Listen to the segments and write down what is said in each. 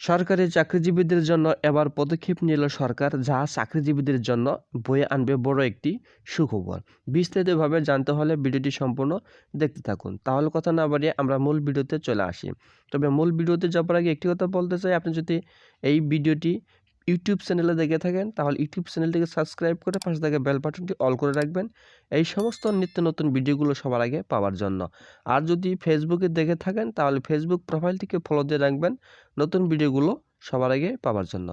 সরকারি চাকরিজীবীদের জন্য এবার পদক্ষেপ নিল সরকার, যা চাকরিজীবীদের জন্য বয়ে আনবে বড় একটি সুখবর। বিস্তারিতভাবে জানতে হলে ভিডিওটি সম্পূর্ণ দেখতে থাকুন। তাহলে কথা না বাড়িয়ে আমরা মূল ভিডিওতে চলে আসি। তবে মূল ভিডিওতে যাওয়ার আগে একটি কথা বলতে চাই। আপনি যদি এই ভিডিওটি ইউটিউব চ্যানেলে দেখে থাকেন, তাহলে ইউটিউব চ্যানেলটিকে সাবস্ক্রাইব করে পাশে থেকে বেল বাটনটি অল করে রাখবেন। এই সমস্ত নিত্য নতুন ভিডিওগুলো সবার আগে পাওয়ার জন্য। আর যদি ফেসবুকে দেখে থাকেন, তাহলে ফেসবুক প্রোফাইলটিকে ফলো দিয়ে রাখবেন নতুন ভিডিওগুলো সবার আগে পাওয়ার জন্য।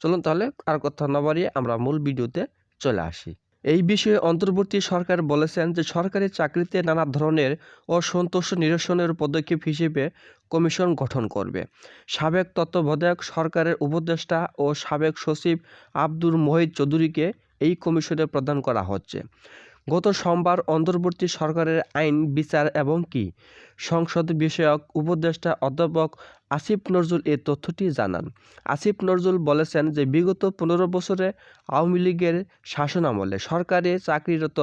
চলুন তাহলে আর কথা না বাড়িয়ে আমরা মূল ভিডিওতে চলে আসি। এই বিষয়ে অন্তর্বর্তী সরকার বলেছেন যে সরকারি চাকরিতে নানা ধরনের অসন্তোষ নিরসনের পদক্ষেপ হিসেবে কমিশন গঠন করবে। সাবেক তত্ত্বাবধায়ক সরকারের উপদেষ্টা ও সাবেক সচিব আব্দুর মহিদ চৌধুরীকে এই কমিশনে প্রদান করা হচ্ছে। গত সোমবার অন্তর্বর্তী সরকারের আইন, বিচার এবং কি? সংসদ বিষয়ক উপদেষ্টা অধ্যাপক আসিফ নজরুল এ তথ্যটি জানান। আসিফ নজরুল বলেছেন যে, বিগত পনেরো বছরে আওয়ামী লীগের শাসনামলে সরকারি চাকরিরত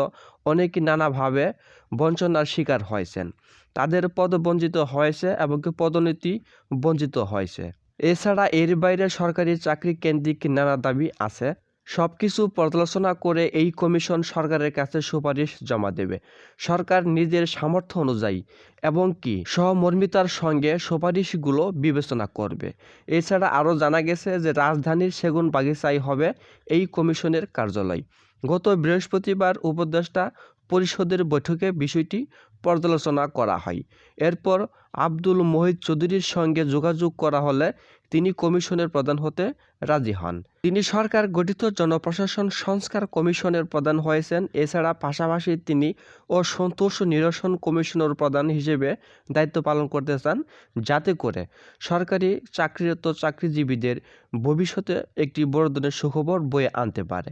অনেকে নানাভাবে বঞ্চনার শিকার হয়েছেন। তাদের পদ বঞ্চিত হয়েছে এবং পদোন্নতি বঞ্চিত হয়েছে। এছাড়া এর বাইরে সরকারি চাকরি কেন্দ্রিক নানা দাবি আছে। সব কিছু পর্যালোচনা করে এই কমিশন সরকারের কাছে সুপারিশ জমা দেবে। সরকার নিজের সামর্থ্য অনুযায়ী এবং কি সহমর্মিতার সঙ্গে সুপারিশগুলো বিবেচনা করবে। এছাড়া আরও জানা গেছে যে রাজধানীর সেগুন বাগিচাই হবে এই কমিশনের কার্যালয়। গত বৃহস্পতিবার উপদেষ্টা পরিষদের বৈঠকে বিষয়টি পর্যালোচনা করা হয়। এরপর আব্দুল মোহিত চৌধুরীর সঙ্গে যোগাযোগ করা হলে তিনি কমিশনের প্রধান হতে রাজি হন। তিনি সরকার গঠিত জনপ্রশাসন সংস্কার কমিশনের প্রধান হয়েছেন। এছাড়া পাশাপাশি তিনি অসন্তোষ নিরসন কমিশনের প্রধান হিসেবে দায়িত্ব পালন করতে চান। যাতে করে সরকারি চাকরিরত চাকরিজীবীদের ভবিষ্যতে একটি বড় ধরনের সুখবর বয়ে আনতে পারে।